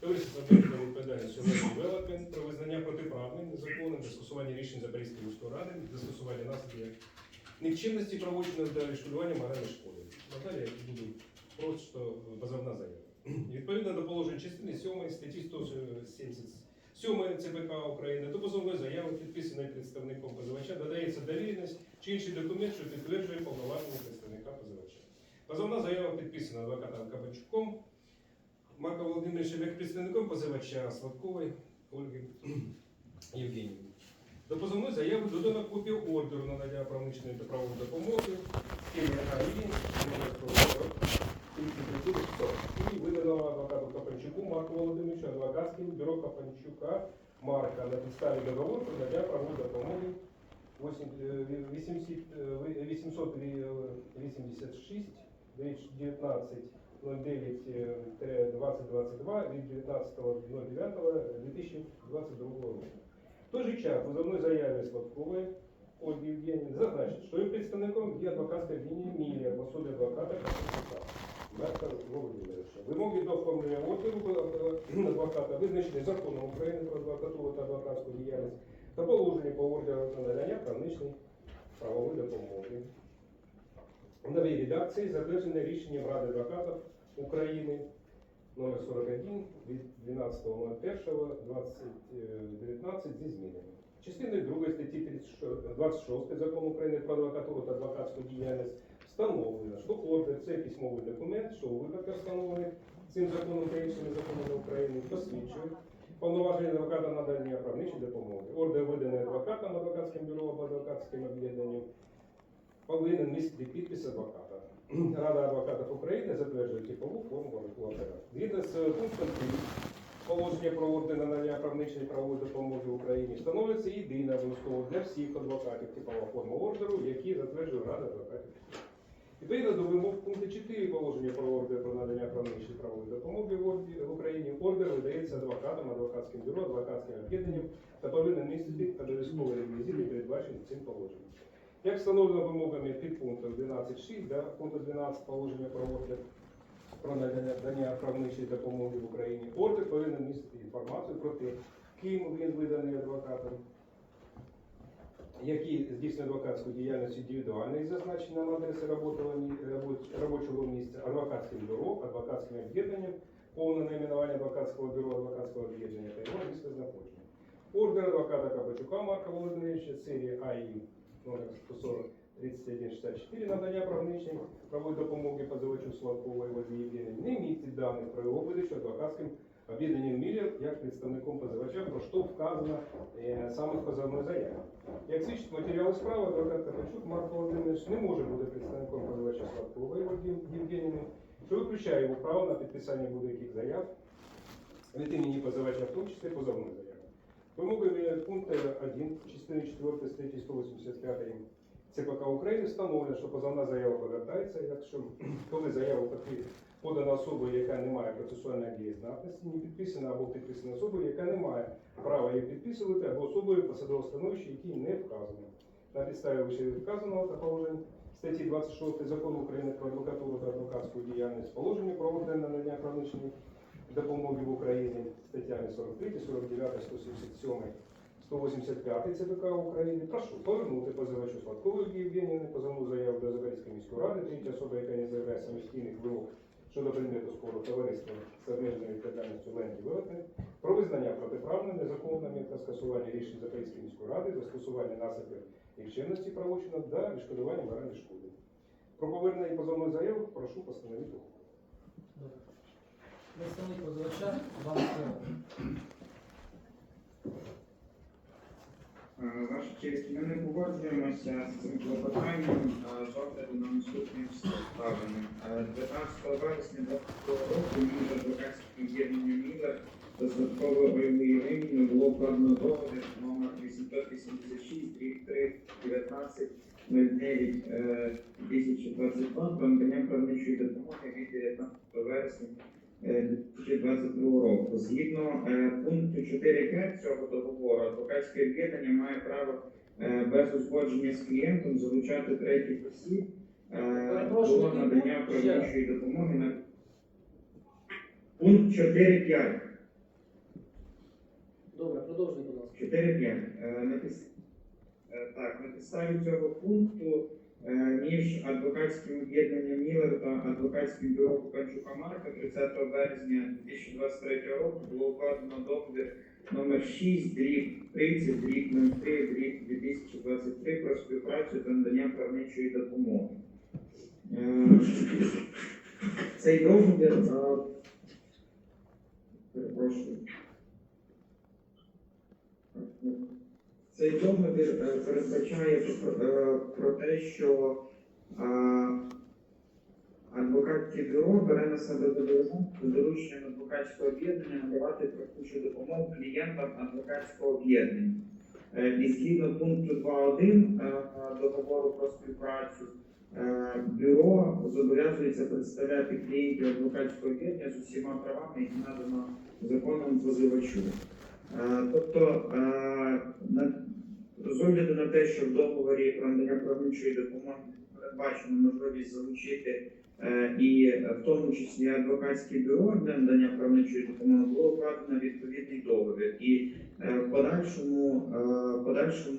Товариство обмеженою відповідальністю «Лев Девелопмент» про визнання протиправним, незаконним застосування рішень Запорізької міської ради, застосування наслідків нікчемності правочинів для відшкодування моральної шкоди. Надалі буду просто позовна заява. Відповідно до положень частини 7 статті 177 ЦПК України до позовної заяви, підписаної представником позивача, додається довіреність чи інший документ, що підтверджує повноваження представника позивача. Позовна заява підписана адвокатом Кабачуком Марко Володимировичем як представником позивача Сладкової Ольги Євгенівни. До позовної заяви додано копію ордеру на надання правничної та правової допомоги і виданого адвокату Капанчуку Марку Володимировичу, адвокатським бюро Капанчука Марка на підставі договору про надання правової допомоги 800, е, 886 19 09 2022 від 19.09.2022 року. В той же час позовної заяві Сладкової Ольги Євгенівни зазначить, що її представником є адвокатська Євгенія Мілія в особі адвоката Марка. Вимоги до оформлення ордеру е, адвоката визначені законом України про адвокатуру та адвокатську діяльність та положення по ордеру надання правничної правової допомоги. В новій редакції затверджене рішенням Ради адвокатів України номер 41 від 12.01.2019 зі змінами. Частиною 2 статті 36 26 Закону України про адвокатуру та адвокатську діяльність встановлено, що ордер це письмовий документ, що у випадках встановлених цим законом та іншими законами України посвідчує повноваження адвоката надання правничої допомоги. Ордер виданий адвокатом, адвокатським бюро або адвокатським об'єднанням повинен містити підпис адвоката. Рада адвокатів України затверджує типову форму ордера. Згідно з пунктом 3 положення про ордер на надання правничої правової допомоги в Україні встановлюється єдина обов'язково для всіх адвокатів типова форма ордеру, які затверджує Рада адвокатів. Відповідно до вимог пункту 4 положення про ордер про надання правничої правової допомоги в Україні, ордер видається адвокатам, адвокатським бюро, адвокатським об'єднанням та повинен містити обов'язкові реквізити, передбачені цим положенням. Як встановлено вимогами під пунктом 12.6 да, пункту 12 положення про ордер про надання правничої допомоги в Україні, ордер повинен містити інформацію про те, ким він виданий адвокатом, які здійснює адвокатську діяльність індивідуально із зазначенням адреси роботи- робочого місця, адвокатським бюро, адвокатським об'єднанням, повне найменування адвокатського бюро, адвокатського об'єднання та його місце знаходження. Ордер адвоката Кабачука Марка Володимировича, серія АІ номер 140 3164 надання правничної правової допомоги позивачу Сладкової Євгенівні не містить даних про його видачу адвокатським об'єднанням Міллер як представником позивача, про що вказано е, саме в позовної заяві. Як свідчить матеріал справи, адвокат Капачук Марко Володимирович не може бути представником позивача Сладкової Євгенівни, що виключає його право на підписання будь-яких заяв від імені позивача, в тому числі позовної заяви. Вимогами пункту 1 частини 4 статті 185 ЦПК України встановлено, що позовна заява повертається, якщо коли заява таки подана особою, яка не має процесуальної дієздатності, не підписана або підписана особою, яка не має права її підписувати, або особою посадового становища, якій не вказано. На підставі вище вказаного та положень статті 26 Закону України про адвокатуру та адвокатську діяльність, положення про на надання правничної допомоги в Україні статтями 43, 49, 177, 185 ЦПК України. Прошу повернути позивачу Сладкової Євгенівни позовну заяву до Запорізької міської ради, третя особа, яка не заявляє самостійних вимог щодо предмету спору товариства з обмеженою відповідальністю Ленді Велетни, про визнання протиправними, незаконними та скасування рішень Запорізької міської ради, застосування наслідків нікчемності правочинів та відшкодування моральної шкоди. Про повернення позовної заяви прошу постановити ухвалу. Представник позивача, вам слово. Е, Ваша честь, ми не погоджуємося з цим клопотанням е, з на наступні обставини. Е, 19 вересня 2022 року між адвокатським об'єднанням Мілер та Сладковою Ольгою Євгенівною було укладено договір номер 886 3 19 09 е, 2022 про надання правничої допомоги від 19 вересня е, 2022 року. Згідно е, пункту 4.5 цього договору, адвокатське об'єднання має право е, без узгодження з клієнтом залучати третіх осіб е, до надання? Правничої допомоги на пункт 4.5. Продовжуй, будь ласка. 4.5. Е, на е, Так, на підставі цього пункту е, між адвокатським об'єднанням Мілер та адвокатським бюро Куканчука Марка 30 березня 2023 року було укладено договір номер 6 дріб 30 дріб 03 дріб 2023 про співпрацю та надання правничої допомоги. Е, Цей договір, е, перепрошую, цей договір е, передбачає про, е, те, що е, адвокатське бюро бере на себе додержу- дорученням адвокатського об'єднання надавати практичну допомогу клієнтам адвокатського об'єднання. І згідно пункту 2.1 е, договору про співпрацю, бюро зобов'язується представляти клієнтів адвокатського об'єднання з усіма правами, які надано законом позивачу. Е, Тобто, е, з огляду на те, що в договорі про надання правничої допомоги передбачено можливість залучити е, і в тому числі адвокатське бюро для надання правничої допомоги, було укладено відповідний договір. І в подальшому, подальшому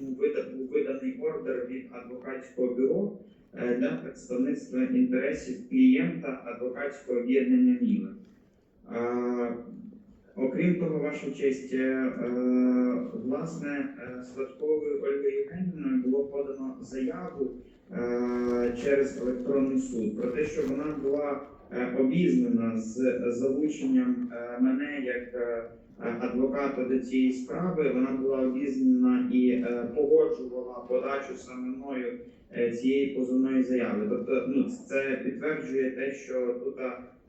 був виданий ордер від адвокатського бюро для представництва інтересів клієнта адвокатського об'єднання Міла. Окрім того, ваша честь, е, е, власне, е, Сладковою Ольгою Євгенівною було подано заяву через електронний суд про те, що вона була обізнана з залученням мене як адвоката до цієї справи. Вона була обізнана і погоджувала подачу саме мною цієї позовної заяви. Тобто, ну це підтверджує те, що тут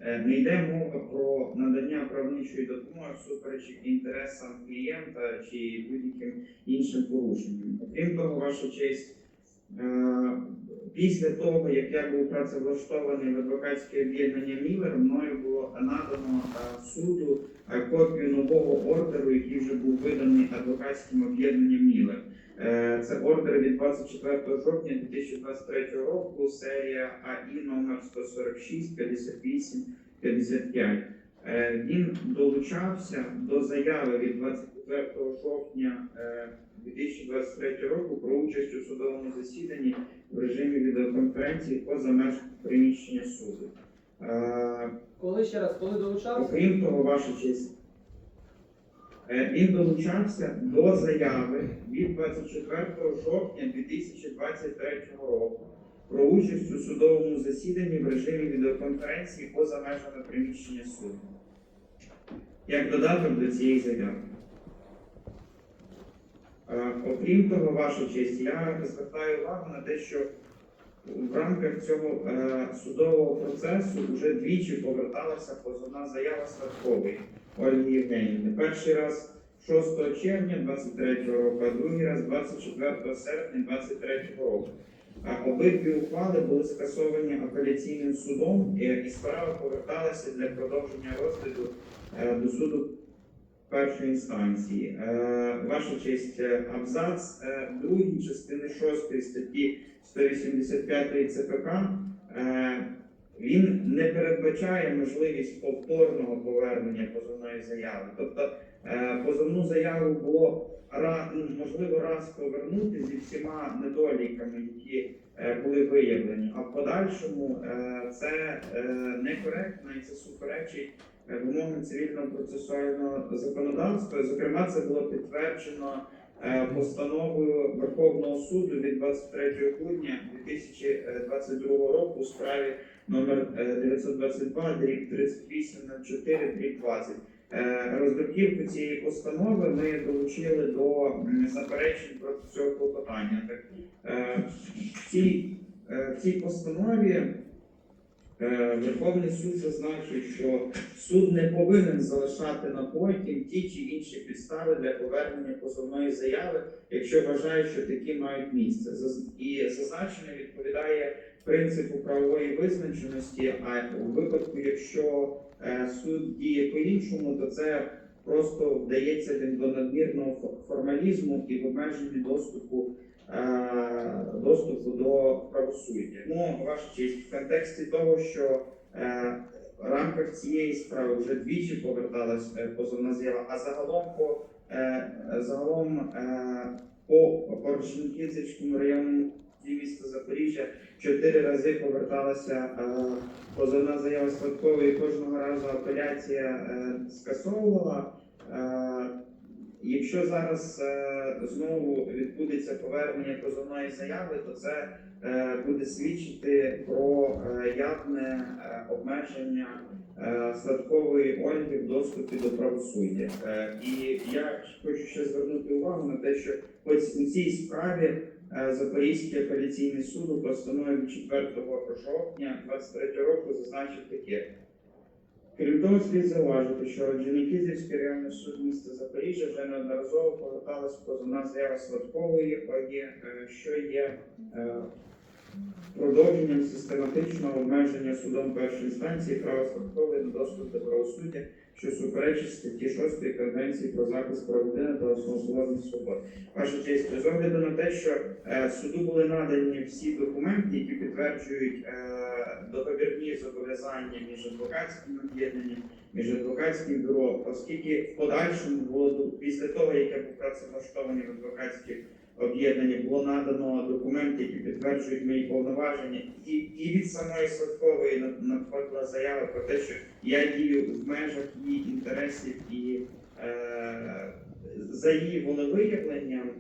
не йде мова про надання правничої допомоги всупереч інтересам клієнта чи будь-яким іншим порушенням. Окрім того, ваша честь. е, Після того, як я був працевлаштований в адвокатське об'єднання Мілер, мною було надано е, суду е, копію нового ордеру, який вже був виданий адвокатським об'єднанням Мілер. Е, Це ордер від 24 жовтня 2023 року, серія АІ номер 146 58 55. Е, Він долучався до заяви від 24 жовтня е, 2023 року про участь у судовому засіданні в режимі відеоконференції поза межами приміщення суду. Е, Коли ще раз, коли долучався? Окрім того, ваша честь, е, він долучався до заяви від 24 жовтня 2023 року про участь у судовому засіданні в режимі відеоконференції поза межами приміщення суду. Як додаток до цієї заяви. Е, Окрім того, ваша честь, я звертаю увагу на те, що в рамках цього е, судового процесу вже двічі поверталася позовна заява Сладкової Ольги Євгенівни. Перший раз 6 червня 23 року, а другий раз 24 серпня 23 року. А Обидві ухвали були скасовані апеляційним судом, і, справа поверталася для продовження розгляду е, до суду першої інстанції. Е, Ваша честь, е, абзац другий частини 6 статті 185 ЦПК він не передбачає можливість повторного повернення позовної заяви. Тобто е, позовну заяву було можливо раз повернути зі всіма недоліками, які е, були виявлені, а в подальшому е, це некоректно і це суперечить вимогам цивільного процесуального законодавства. Зокрема, це було підтверджено постановою Верховного суду від 23 грудня 2022 року у справі номер е, 922 дріб 3804 дріб 20. Е, Роздруківку цієї постанови ми долучили до заперечень проти цього клопотання. Так, е, в цій, е, в цій постанові е, Верховний суд зазначив, що суд не повинен залишати на потім ті чи інші підстави для повернення позовної заяви, якщо вважає, що такі мають місце. І зазначене відповідає принципу правової визначеності. А у випадку, якщо е, суд діє по-іншому, то це просто вдається він до надмірного формалізму і в обмеженні доступу. е, Доступу до правосуддя. Ну, ваша честь, в контексті того, що е, в рамках цієї справи вже двічі поверталась позовна заява, а загалом по Загалом по Порушенківському району міста Запоріжжя чотири рази поверталася е, позовна заява Сладкової, і кожного разу апеляція е, скасовувала. Е, Якщо зараз е, знову відбудеться повернення позовної заяви, то це е, буде свідчити про е, явне е, обмеження е, Сладкової Ольги в доступі до правосуддя. Е, І я хочу ще звернути увагу на те, що ось у цій справі е, Запорізький апеляційний суд у постанові 4 жовтня 23 року зазначив таке. Крім того, слід зауважити, що Орджонікізівський районний суд міста Запоріжжя вже неодноразово поверталась позовна заява Сладкової е, що є е, продовженням систематичного обмеження судом першої інстанції права Сладкової на доступ до правосуддя, що суперечить статті 6 Конвенції про захист прав людини та основоположних свобод. Ваша честь, з огляду на те, що е, суду були надані всі документи, які підтверджують е, договірні зобов'язання між адвокатським об'єднанням, між адвокатським бюро, оскільки в подальшому було після того, як я був працевлаштований в адвокатське об'єднання, було надано документи, які підтверджують мої повноваження, і, і від самої Сладкової надходила заява про те, що я дію в межах її інтересів і е, за її волевиявленням,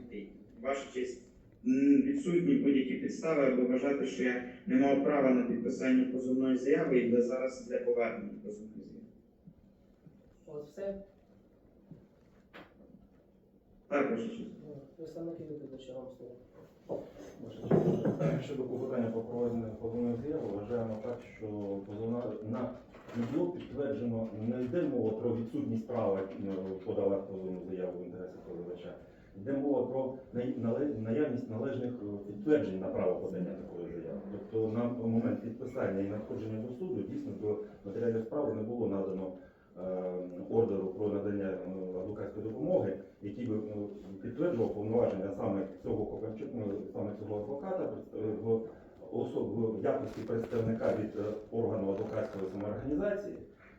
ваша честь, відсутні будь-які підстави або вважати, що я не мав права на підписання позовної заяви і для зараз для повернення позовної заяви. От все. Так, ваша честь. Представники відповідача вам слово. Щодо попитання про проведення позовної заяви, вважаємо так, що позовна на не підтверджено, не йде мова про відсутність права ну, подавати позовну заяву в інтересах позивача. Йде мова про наявність належних е, підтверджень на право подання такої заяви. Тобто на момент підписання і надходження до суду дійсно до матеріалів справи не було надано е, ордеру про надання е, адвокатської допомоги, який би е, підтверджував повноваження саме цього Копанчук, ну, саме цього адвоката в особ- в якості представника від е, органу адвокатської самоорганізації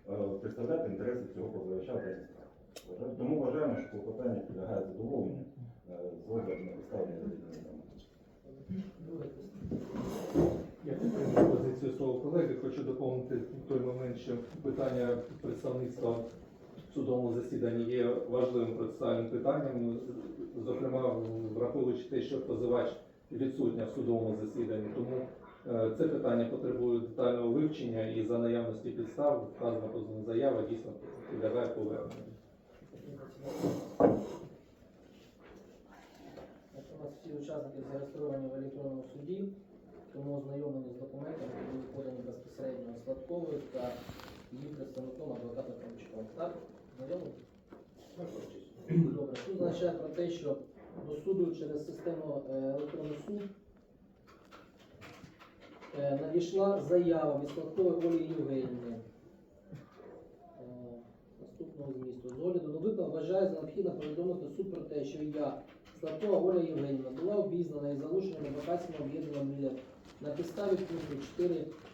е, представляти інтереси цього позивача даній Тому вважаємо, що клопотання підлягає задоволенню з огляду на. Друге Я підтримую позицію свого колеги. Хочу доповнити в той момент, що питання представництва в судовому засіданні є важливим процесуальним питанням. Зокрема, враховуючи те, що позивач відсутня в судовому засіданні, тому е, це питання потребує детального вивчення і за наявності підстав вказана позовна заява дійсно підлягає поверненню. От У нас всі учасники зареєстровані в електронному суді, тому ознайомлені з документами, були подані безпосередньо Сладковою та її представником адвоката Кравчуком. Так? Знайомі? Добре. Суд означає про те, що до суду через систему е, електронний суд е, надійшла заява від Сладкової Олі Євгенівни. Е, Наступного змісту. З огляду на виклик вважаю за необхідно повідомити суд про те, що я, Сладкова Оля Євгенівна, була обізнана із залученням адвокатським об'єднанням «Мілля» на підставі пункту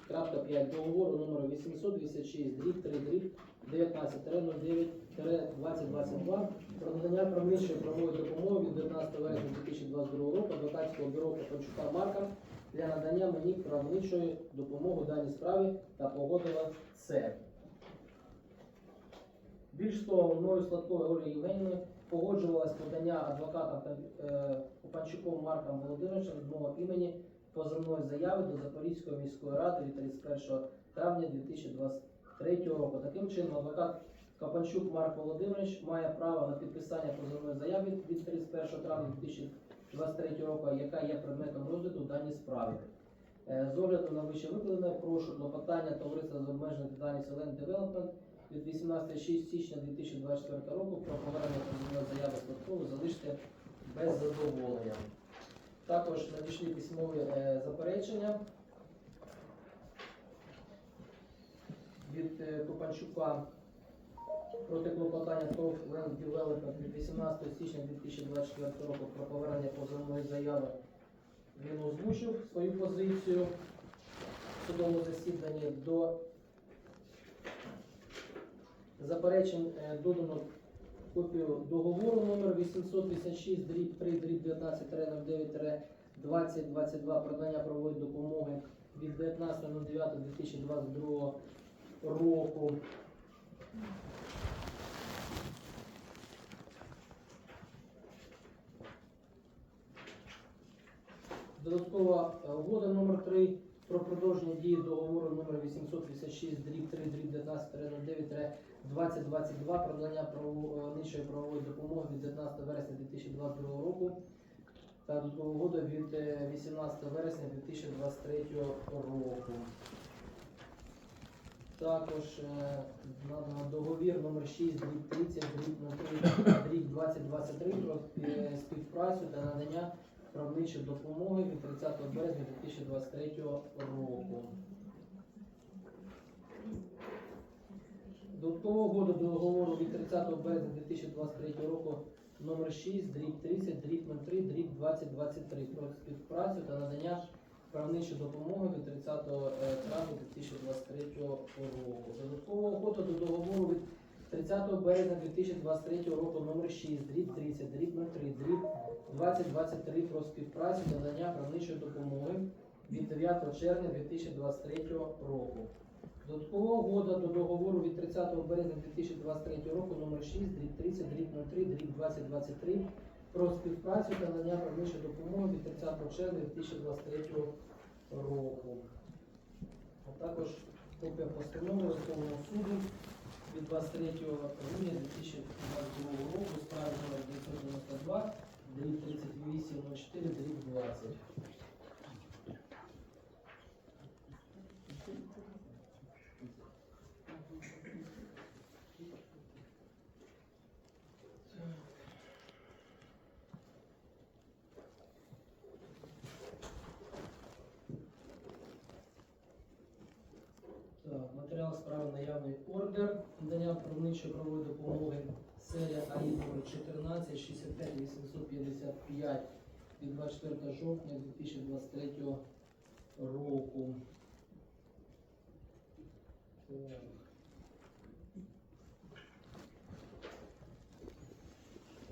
4.5 договору номер 886 дріб 3 дріб 19-09-2022 про надання правничої правової допомоги від 19 вересня 2022 року адвокатського бюро Копанчука Марка для надання мені правничої допомоги в даній справі та погодила це. Більш того, мною Сладковою Олею Євгенівною погоджувалось подання адвоката та е, Копанчуком Марком Володимировичем від мого імені позовної заяви до Запорізької міської ради від 31 травня 2023 року. Таким чином, адвокат Копанчук Марк Володимирович має право на підписання позовної заяви від 31 травня 2023 року, яка є предметом розгляду даній справі. Е, З огляду на вище викладене, прошу клопотання товариства з обмеженою відповідальністю Land Development від 18 січня 2024 року про повернення позовної заяви Сладкову залишити без задоволення. Також надійшли письмові е, заперечення від е, Копанчука проти клопотання ТОВ Land Development від 18 січня 2024 року про повернення позовної заяви. Він озвучив свою позицію в судовому засіданні до заперечень е, додано копію договору номер 886 дріб 3 дріб 19 09 2022 про надання правової допомоги від 19.09.2022 року. Додаткова е, угода номер 3 про продовження дії договору номер 886 дріб 3 дріб 19 09 2022 про надання правової правової допомоги від 19 вересня 2022 року та додаткова угода від е, 18 вересня 2023 року. Також е, надано договір номер 6 дріб 30 дріб 03 дріб 2023 про співпрацю та надання правничої допомоги від 30 березня 2023 року. Додаткова угода до договору від 30 березня 2023 року номер 6 дріб 30 дріб 03 дріб 2023 про співпрацю та надання правничої допомоги від 30 травня 2023 року. Додаткова угода до договору від 30 березня 2023 року номер 6 дріб 30 дріб 03 дріб 2023 про співпрацю та надання правничої допомоги від 9 червня 2023 року. Додаткова угода до договору від 30 березня 2023 року номер 6 дріб 30 дріб 03 дріб 2023 про співпрацю та надання правничої допомоги від 30 червня 2023 року. А також копія постанови Верховного суду від 23 грудня 2022 року справи номер 992 дріб 3804 дріб 20. Так, матеріал справи наявний ордер, правничої правової допомоги, серія номер 14 65 855 від 24 жовтня 2023 року.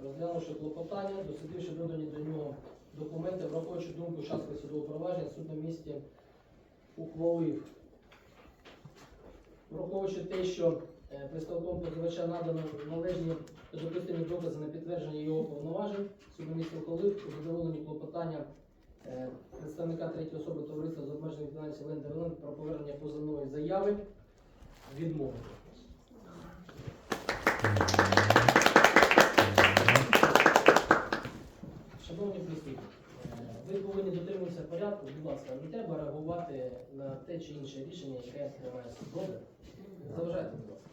Розглянувши клопотання, дослідивши додані до нього документи, враховуючи думку учасників судового провадження, суд на місці ухвалив Враховуючи те, що представником позивача надано належні допустимі докази на підтвердження його повноважень, ухвалив у задоволенні клопотання е, представника третьої особи товариства з обмеженою відповідальністю Ленди Релен про повернення позовної заяви відмовити. Шановні присутні, е, ви повинні дотримуватися порядку, будь ласка, не треба реагувати на те чи інше рішення, яке приймає суд. Добре? Заважайте, будь ласка.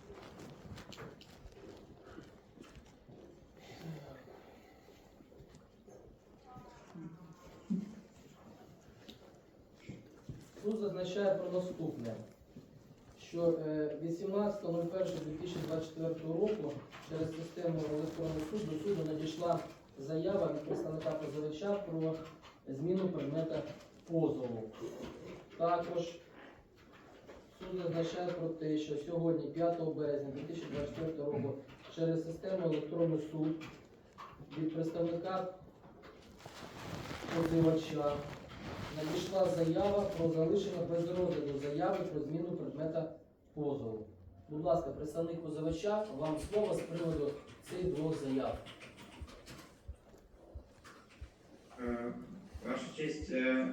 Суд зазначає про наступне, що е, 18.01.2024 року через систему електронного суду до суду надійшла заява від представника позивача про зміну предмета позову. Також суд зазначає про те, що сьогодні, 5 березня 2024 року, через систему електронний суд від представника позивача надійшла заява про залишення без розгляду заяви про зміну предмета позову. Будь ласка, представник позивача, вам слово з приводу цих двох заяв. Е, Ваша честь, е,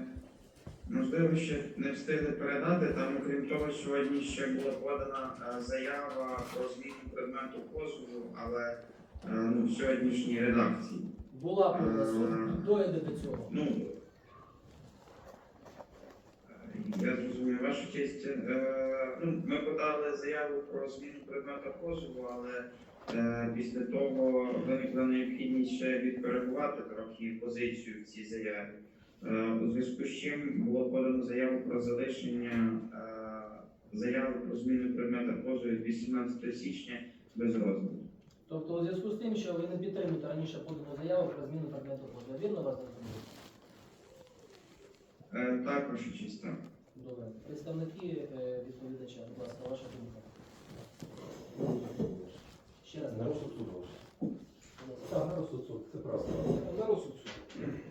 можливо, ще не встигли передати. Там, окрім того, сьогодні ще була подана е, заява про зміну предмету позову, але е, ну, в сьогоднішній редакції. Була подана суд, дойде до цього. Ну, е, я зрозумів, ваша честь. е, ну, ми подали заяву про зміну предмета позову, але е, після того виникла необхідність ще відкоригувати трохи позицію в цій заяві. Е, у зв'язку з чим було подано заяву про залишення заяви про зміну предмета позову від 18 січня без розгляду. Тобто, у зв'язку з тим, що ви не підтримуєте раніше подану заяву про зміну предмету позову, вірно вас зрозуміло? Е, так, ваша честь, так. Добре. Представники е, відповідача, будь ласка, ваша думка. Ще раз. На розсуд. Так, на розсуд суд, це правда. На розсуд.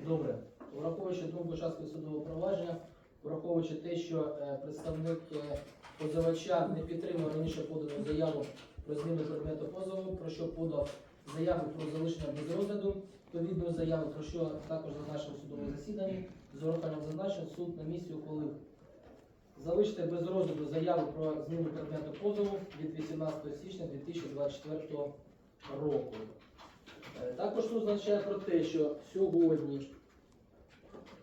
Добре. Враховуючи думку учасників судового провадження, враховуючи те, що е, представник е, позивача не підтримав раніше подану заяву про зміну предмету позову, про що подав заяву про залишення без розгляду, відповідну заяву, про що також зазначив судове засідання, з урахуванням зазначив суд на місці ухвалив залишити без розгляду заяву про зміну предмету позову від 18 січня 2024 року. Е, Також суд зазначає про те, що сьогодні,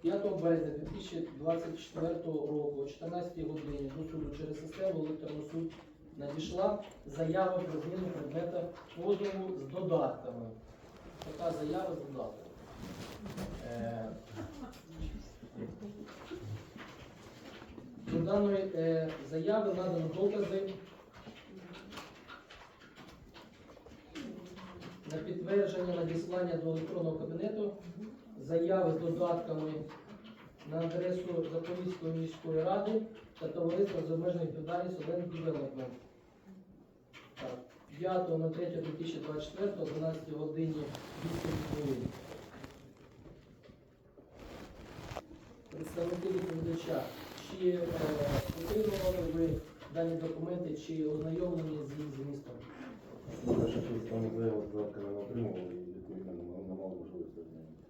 5 березня 2024 року, о 14 годині до суду через систему електронний суд надійшла заява про зміну предмета позову з додатками. Така заява з додатками. Даної е, заяви надано докази на підтвердження надіслання до електронного кабінету заяви з додатками на адресу Запорізької міської ради та товариства з обмеженою відповідальністю Ленд Девелопмент. Так, 5.03.2024, 12 годині 8 хвилин. Представники відповідача, чи е, отримували ви дані документи, чи ознайомлені з їх змістом? Честь, там заяву з не отримували і відповідно не мали- можливості ознайомитися.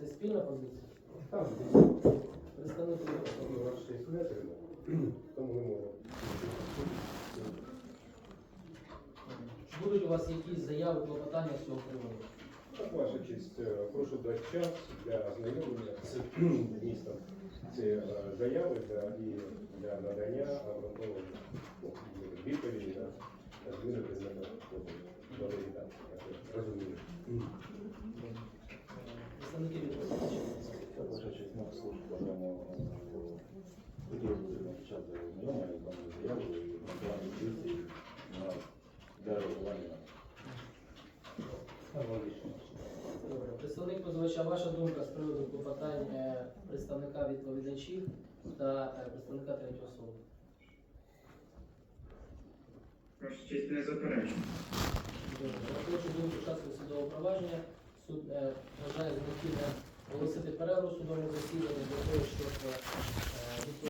Це спільна позиція? Там Представники Ну, ваш честь не отримав, тому не можу. Чи будуть у вас якісь заяви, клопотання з цього приводу? Так, ваша честь, е, прошу дати час для ознайомлення з містом цієї е, заяви для, і для надання обґрунтованих ну, відповіді на зміни предмету позову. Добре, так, я розумію. Представники відповідача. Так, ваша честь, ми служб бажаємо хотіли б отримати час для ознайомлення з даною заявою і накладання дії на для реагування. Аналогічно. Добре. Представник позивача, ваша думка з приводу клопотань е, представника відповідачів та е, представника третьої особи? Ваша честь не заперечую. Добре. Враховуючи думку учасників судового провадження, суд е, вважає за необхідне оголосити перерву в судовому засіданні для того, щоб е,